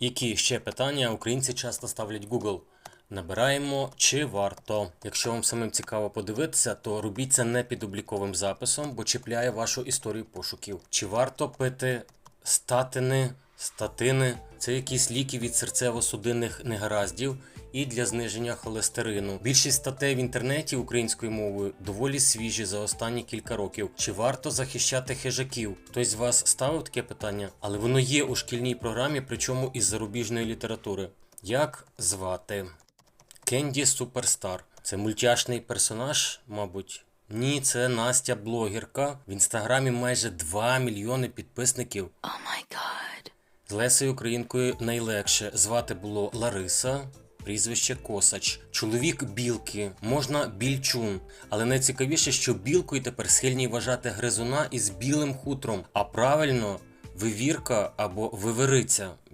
Які ще питання українці часто ставлять Google? Набираємо чи варто. Якщо вам самим цікаво подивитися, то робіть це не під обліковим записом, бо чіпляє вашу історію пошуків. Чи варто пити статини, статини? Це якісь ліки від серцево-судинних негараздів і для зниження холестерину. Більшість статей в інтернеті українською мовою доволі свіжі за останні кілька років. Чи варто захищати хижаків? Хтось з вас ставив таке питання, але воно є у шкільній програмі, причому із зарубіжної літератури. Як звати? Кенді Суперстар. Це мультяшний персонаж, мабуть. Ні, це Настя блогерка. В інстаграмі майже 2 мільйони підписників. Oh my god. З Лесею Українкою найлегше звати було Лариса, прізвище Косач. Чоловік білки, можна більчун. Але найцікавіше, що білкою тепер схильні вважати гризуна із білим хутром, а правильно вивірка або вивериця.